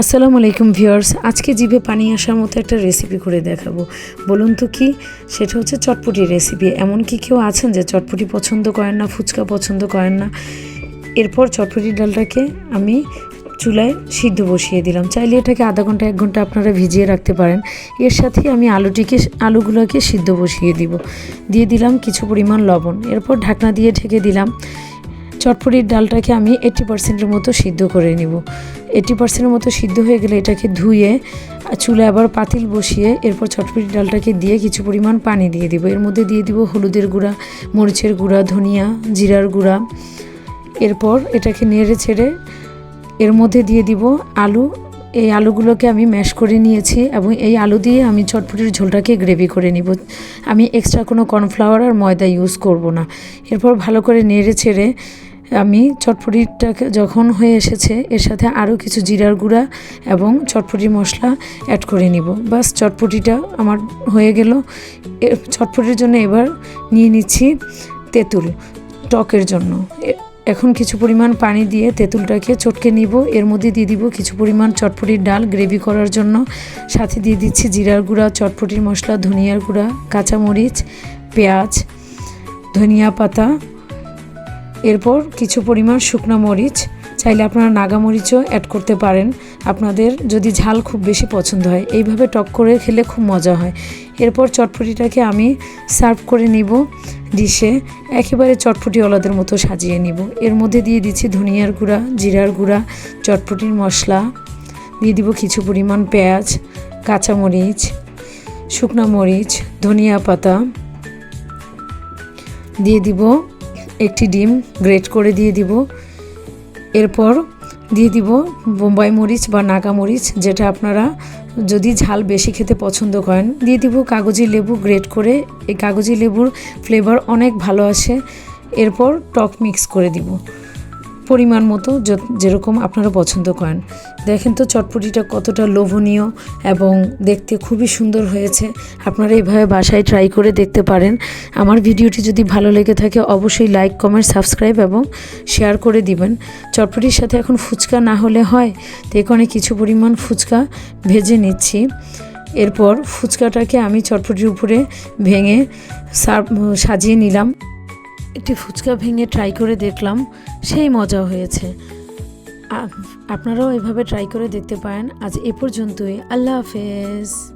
আসসালামু আলাইকুম ভিউয়ার্স, আজকে জিভে পানি আসার মতো একটা রেসিপি করে দেখাবো। বলুন তো কি? সেটা হচ্ছে চটপটি রেসিপি এমন কি কেউ আছেন যে চটপটি পছন্দ করেন না, ফুচকা পছন্দ করেন না? এরপর চটপটি ডালটাকে আমি চুলায় সিদ্ধ বসিয়ে দিলাম। চাইলে এটাকে আধা ঘণ্টা, এক ঘণ্টা আপনারা ভিজিয়ে রাখতে পারেন। এর সাথেই আমি আলুটিকে, আলুগুলোকে সিদ্ধ বসিয়ে দিব। দিয়ে দিলাম কিছু পরিমাণ লবণ। এরপর ঢাকনা দিয়ে ঢেকে দিলাম। চটপটির ডালটাকে আমি এইটি পার্সেন্টের মতো সিদ্ধ করে নিব। এইটি পার্সেন্টের মতো সিদ্ধ হয়ে গেলে এটাকে ধুয়ে চুলে আবার পাতিল বসিয়ে, এরপর চটপটির ডালটাকে দিয়ে কিছু পরিমাণ পানি দিয়ে দিব। এর মধ্যে দিয়ে দিব হলুদের গুঁড়া, মরিচের গুঁড়া, ধনিয়া, জিরার গুঁড়া। এরপর এটাকে নেড়ে ছেড়ে এর মধ্যে দিয়ে দিব আলু। এই আলুগুলোকে আমি ম্যাশ করে নিয়েছি এবং এই আলু দিয়ে আমি চটপটির ঝোলটাকে গ্রেভি করে নিব। আমি এক্সট্রা কোনো কর্নফ্লাওয়ার আর ময়দা ইউজ করব না। এরপর ভালো করে নেড়ে ছেড়ে আমি চটপটিটাকে যখন হয়ে এসেছে, এর সাথে আরও কিছু জিরার গুঁড়া এবং চটপটি মশলা অ্যাড করে নিব। বাস চটপটিটা আমার হয়ে গেল। চটপটির জন্য এবার নিয়ে নিচ্ছি তেঁতুল টকের জন্য। এখন কিছু পরিমাণ পানি দিয়ে তেঁতুলটাকে চটকে নিব। এর মধ্যে দিয়ে দিব কিছু পরিমাণ চটপটির ডাল গ্রেভি করার জন্য। সাথে দিয়ে দিচ্ছি জিরার গুঁড়া, চটপটির মশলা, ধনিয়ার গুঁড়া, কাঁচামরিচ, পেঁয়াজ, ধনিয়া পাতা এরপর কিছু পরিমাণ শুকনো মরিচ, চাইলে আপনারা নাগা মরিচও অ্যাড করতে পারেন। আপনাদের যদি ঝাল খুব বেশি পছন্দ হয়, এইভাবে টক করে খেলে খুব মজা হয়। এরপর চটপটিটাকে আমি সার্ভ করে নিব ডিশে। একেবারে চটপটিওয়ালাদের মতো সাজিয়ে নিব। এর মধ্যে দিয়ে দিচ্ছি ধনিয়ার গুঁড়া, জিরার গুঁড়া, চটপটির মশলা। দিয়ে দিব কিছু পরিমাণ পেঁয়াজ কাঁচামরিচ শুকনো মরিচ, ধনিয়া পাতা। দিয়ে দিব একটি ডিম গ্রেট করে দিয়ে দিব। এরপর দিয়ে দিব বোম্বাই মরিচ বা নাগা মরিচ, যেটা আপনারা যদি ঝাল বেশি খেতে পছন্দ করেন। দিয়ে দিব কাগজি লেবু গ্রেট করে। এই কাগজি লেবুর ফ্লেভার অনেক ভালো আসে। এরপর টক মিক্স করে দিব। পরিমাণ মতো যেরকম আপনারা পছন্দ করেন। দেখেন তো চটপটিটা কতটা লোভনীয় এবং দেখতে খুবই সুন্দর হয়েছে। আপনারা এইভাবে বাসায় ট্রাই করে দেখতে পারেন। আমার ভিডিওটি যদি ভালো লেগে থাকে অবশ্যই লাইক কমেন্ট সাবস্ক্রাইব এবং শেয়ার করে দিবেন। চটপটির সাথে এখন ফুচকা না হলে হয়। তো এখানে কিছু পরিমাণ ফুচকা ভেজে নিচ্ছি। এরপর ফুচকাটাকে আমি চটপটির উপরে ভেঙে সাজিয়ে নিলাম। একটি ফুচকা ভেঙে ট্রাই করে দেখলাম, সেই মজা হয়েছে। আপনারাও এভাবে ট্রাই করে দেখতে পারেন। আজ এ পর্যন্তই। আল্লাহ হাফেজ।